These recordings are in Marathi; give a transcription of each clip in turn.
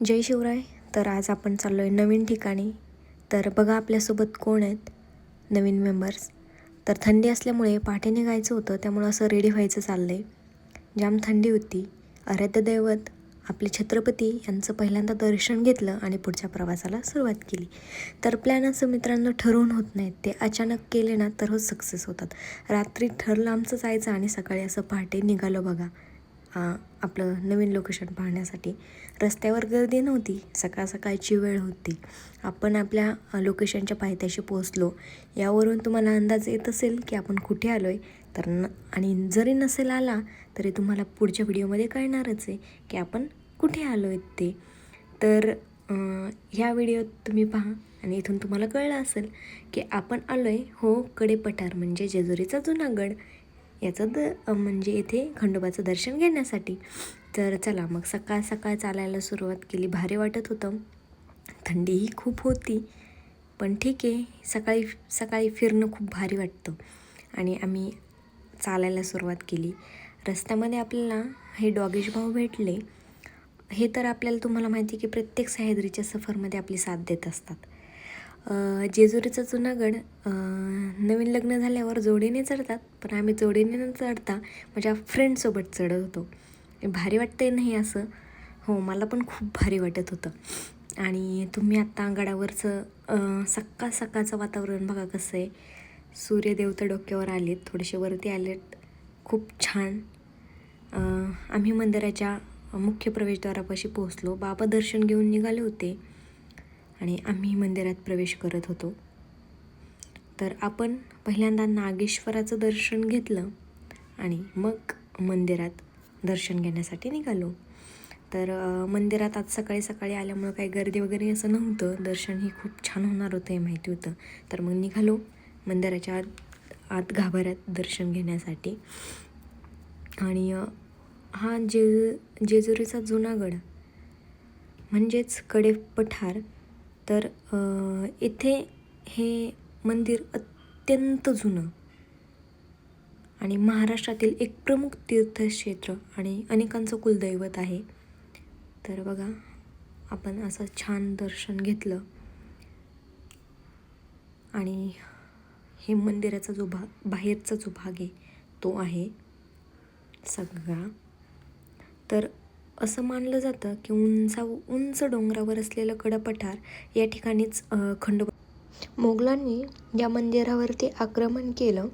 जय शिवराय. तर आज आपण चाललो आहे नवीन ठिकाणी. तर बघा आपल्यासोबत कोण आहेत नवीन मेंबर्स तर थंडी असल्यामुळे पहाटे निघायचं होतं त्यामुळं असं रेडी व्हायचं चाललं आहे जाम थंडी होती. आराध्य दैवत आपले छत्रपती यांचं पहिल्यांदा दर्शन घेतलं आणि पुढच्या प्रवासाला सुरुवात केली. तर प्लॅन असं मित्रांनो ठरवून होत नाहीत. ते अचानक केले ना तरच सक्सेस होतात. रात्री ठरलं आमचं जायचं आणि सकाळी असं पहाटे निघालो बघा. आपलं नवीन लोकेशन पाहण्यासाठी. रस्त्यावर गर्दी नव्हती. सकाळ सकाळची वेळ होती. आपण आपल्या लोकेशनच्या पायथ्याशी पोहोचलो. यावरून तुम्हाला अंदाज येत असेल की आपण कुठे आलो आहे तर न आणि जरी नसेल आला तरी तुम्हाला पुढच्या व्हिडिओमध्ये कळणारच आहे की आपण कुठे आलो आहेत ते. तर ह्या व्हिडिओत तुम्ही पहा आणि इथून तुम्हाला कळलं असेल की आपण आलो आहे हो कडेपठार म्हणजे जेजुरीचा जुनागड. याचं द म्हणजे येथे खंडोबाचं दर्शन घेण्यासाठी. तर चला मग सकाळ सकाळ चालायला सुरुवात केली. भारी वाटत होतं. थंडीही खूप होती. पण ठीक आहे सकाळी सकाळी फिरणं खूप भारी वाटतं. आणि आम्ही चालायला सुरुवात केली. रस्त्यामध्ये आपल्याला हे डॉगेश भाऊ भेटले. हे तर आपल्याला तुम्हाला माहिती आहे की प्रत्येक सह्याद्रीच्या सफरमध्ये आपली साथ देत असतात. जेजुरीचा जुनागड नवीन लग्न झाल्यावर जोडीने चढतात पण आम्ही जोडीने न चढता माझ्या फ्रेंडसोबत चढत होतो भारी वाटते नाही असं? हो मला पण खूप भारी वाटत होतं. आणि तुम्ही आत्ता गडावरचं सकाळ सकाळचं वातावरण बघा कसं आहे. सूर्यदेव तर डोक्यावर आलेत थोडेसे वरती आलेत. खूप छान. आम्ही मंदिराच्या मुख्य प्रवेशद्वारापाशी पोहोचलो. बाबा दर्शन घेऊन निघाले होते. आणि आम्ही मंदिरात प्रवेश करत होतो. तर आपण पहिल्यांदा नागेश्वराचं दर्शन घेतलं आणि मग मंदिरात दर्शन घेण्यासाठी निघालो. तर मंदिरात आज सकाळी सकाळी आल्यामुळं काही गर्दी वगैरे असं नव्हतं. दर्शन ही खूप छान होणार होतं हे माहिती होतं. तर मग निघालो मंदिराच्या आत आत गाभाऱ्यात दर्शन घेण्यासाठी. आणि हा जे जेजुरीचा जुनागड म्हणजेच कडे पठार तर इथे हे मंदिर अत्यंत जुनं आणि महाराष्ट्रातील एक प्रमुख तीर्थक्षेत्र आणि अनेकांचं कुलदैवत आहे. तर बघा आपण असं छान दर्शन घेतलं आणि हे मंदिराचा जो भाग बाहेरचा जो भाग आहे तो आहे सगळा. तर असं मानलं जातं की उंचा उंच डोंगरावर असलेलं कडपठार या ठिकाणीच अ, खंडोबा मोगलांनी या मंदिरावरती आक्रमण केलं.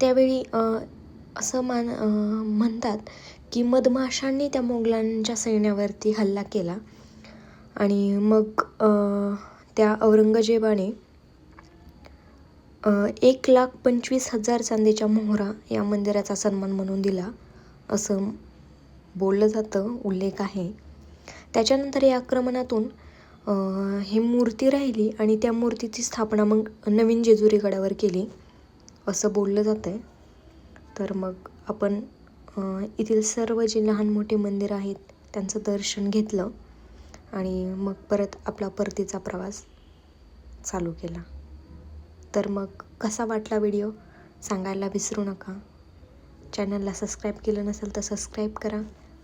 त्यावेळी असं मान म्हणतात की मधमाशांनी त्या मोगलांच्या सैन्यावरती हल्ला केला आणि मग त्या औरंगजेबाने एक लाख पंचवीस हजार चांदीच्या मोहरा या मंदिराचा सन्मान म्हणून दिला असं बोललं जातं उल्लेख आहे. त्याच्यानंतर या आक्रमणातून ही मूर्ती राहिली आणि त्या मूर्तीची स्थापना मग नवीन जेजुरी गडावर केली असं बोललं जातं आहे तर मग आपण येथील सर्व जे लहान मोठे मंदिर आहेत त्यांचं दर्शन घेतलं आणि मग परत आपला परतीचा प्रवास चालू केला. तर मग कसा वाटला व्हिडिओ? सांगायला विसरू नका. चॅनलला सबस्क्राईब केलं नसेल तर सबस्क्राईब करा.